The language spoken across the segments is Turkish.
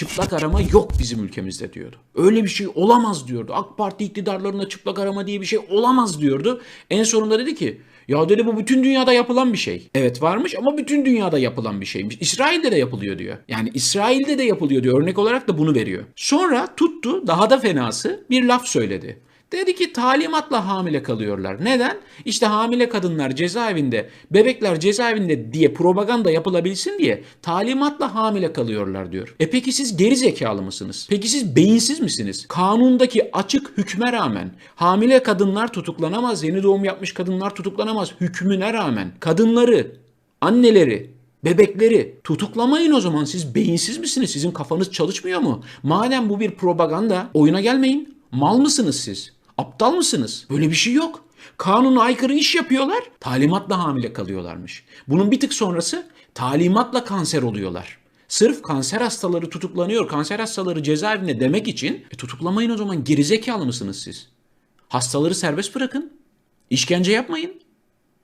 Çıplak arama yok bizim ülkemizde diyordu. Öyle bir şey olamaz diyordu. AK Parti iktidarlarında çıplak arama diye bir şey olamaz diyordu. En sonunda dedi ki ya dedi bu bütün dünyada yapılan bir şey. Evet varmış ama bütün dünyada yapılan bir şeymiş. İsrail'de de yapılıyor diyor. Yani İsrail'de de yapılıyor diyor. Örnek olarak da bunu veriyor. Sonra tuttu daha da fenası bir laf söyledi. Dedi ki talimatla hamile kalıyorlar. Neden? İşte hamile kadınlar cezaevinde, bebekler cezaevinde diye propaganda yapılabilsin diye talimatla hamile kalıyorlar diyor. E peki siz geri zekalı mısınız? Peki siz beyinsiz misiniz? Kanundaki açık hükme rağmen hamile kadınlar tutuklanamaz, yeni doğum yapmış kadınlar tutuklanamaz hükmüne rağmen kadınları, anneleri, Bebekleri tutuklamayın o zaman. Siz beyinsiz misiniz? Sizin kafanız çalışmıyor mu? Madem bu bir propaganda, oyuna gelmeyin. Mal mısınız siz? Aptal mısınız? Böyle bir şey yok. Kanuna aykırı iş yapıyorlar. Talimatla hamile kalıyorlarmış. Bunun bir tık sonrası talimatla kanser oluyorlar. Sırf kanser hastaları tutuklanıyor, kanser hastaları cezaevinde demek için e, tutuklamayın o zaman gerizekalı mısınız siz? Hastaları serbest bırakın. İşkence yapmayın.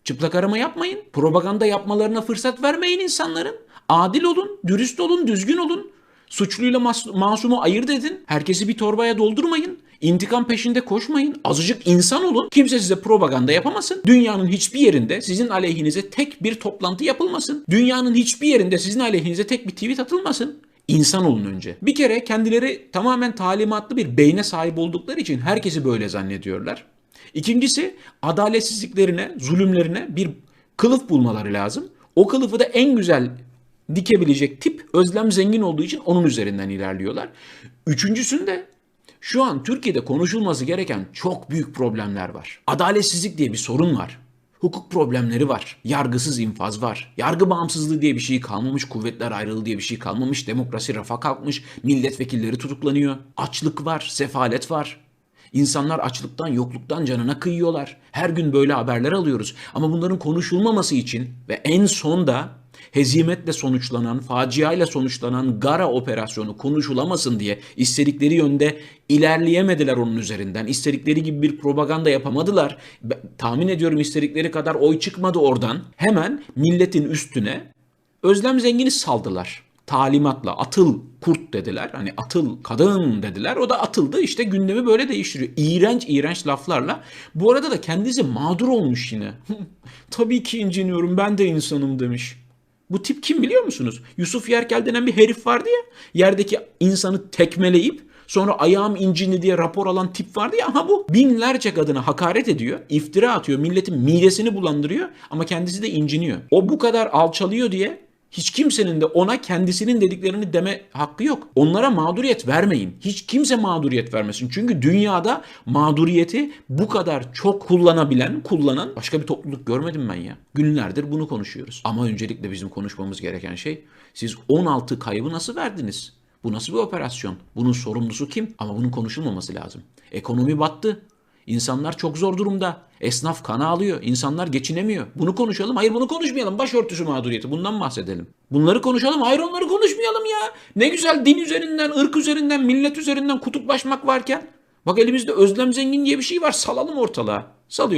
Çıplak arama yapmayın. Propaganda yapmalarına fırsat vermeyin insanların. Adil olun, dürüst olun, düzgün olun. Suçluyla mas- masumu ayırt edin. Herkesi bir torbaya doldurmayın. İntikam peşinde koşmayın. Azıcık insan olun. Kimse size propaganda yapamasın. Dünyanın hiçbir yerinde sizin aleyhinize tek bir toplantı yapılmasın. Dünyanın hiçbir yerinde sizin aleyhinize tek bir tweet atılmasın. İnsan olun önce. Bir kere kendileri tamamen talimatlı bir beyne sahip oldukları için herkesi böyle zannediyorlar. İkincisi adaletsizliklerine, zulümlerine bir kılıf bulmaları lazım. O kılıfı da en güzel dikebilecek tip Özlem Zengin olduğu için onun üzerinden ilerliyorlar. Üçüncüsünde şu an Türkiye'de konuşulması gereken çok büyük problemler var. Adaletsizlik diye bir sorun var. Hukuk problemleri var. Yargısız infaz var. Yargı bağımsızlığı diye bir şey kalmamış. Kuvvetler ayrılığı diye bir şey kalmamış. Demokrasi rafa kalkmış. Milletvekilleri tutuklanıyor. Açlık var. Sefalet var. İnsanlar açlıktan, yokluktan canına kıyıyorlar. Her gün böyle haberler alıyoruz. Ama bunların konuşulmaması için ve en son da hezimetle sonuçlanan, faciayla sonuçlanan Gara operasyonu konuşulamasın diye istedikleri yönde ilerleyemediler onun üzerinden. İstedikleri gibi bir propaganda yapamadılar. Ben- tahmin ediyorum istedikleri kadar oy çıkmadı oradan. Hemen milletin üstüne Özlem Zengin'i saldılar. Talimatla atıl kurt dediler. Hani atıl kadın dediler. O da atıldı. İşte gündemi böyle değiştiriyor. İğrenç iğrenç laflarla. Bu arada da kendisi mağdur olmuş yine. Tabii ki inciniyorum ben de insanım demiş. Bu tip kim biliyor musunuz? Yusuf Yerkel denen bir herif vardı ya. Yerdeki insanı tekmeleyip sonra ayağım incindi diye rapor alan tip vardı ya. Aha bu. Binlerce kadına hakaret ediyor. iftira atıyor. Milletin midesini bulandırıyor. Ama kendisi de inciniyor. O bu kadar alçalıyor diye hiç kimsenin de ona kendisinin dediklerini deme hakkı yok. Onlara mağduriyet vermeyin. Hiç kimse mağduriyet vermesin. Çünkü dünyada mağduriyeti bu kadar çok kullanabilen, kullanan başka bir topluluk görmedim ben ya. Günlerdir bunu konuşuyoruz. Ama öncelikle bizim konuşmamız gereken şey siz 16 kaybı nasıl verdiniz? Bu nasıl bir operasyon? Bunun sorumlusu kim? Ama bunun konuşulmaması lazım. Ekonomi battı. İnsanlar çok zor durumda. Esnaf kan ağlıyor. İnsanlar geçinemiyor. Bunu konuşalım. Hayır bunu konuşmayalım. Başörtüsü mağduriyeti. Bundan bahsedelim. Bunları konuşalım. Hayır onları konuşmayalım ya. Ne güzel din üzerinden, ırk üzerinden, millet üzerinden kutuplaşmak varken. Bak elimizde özlem zengin diye bir şey var. Salalım ortalığa. Salıyor.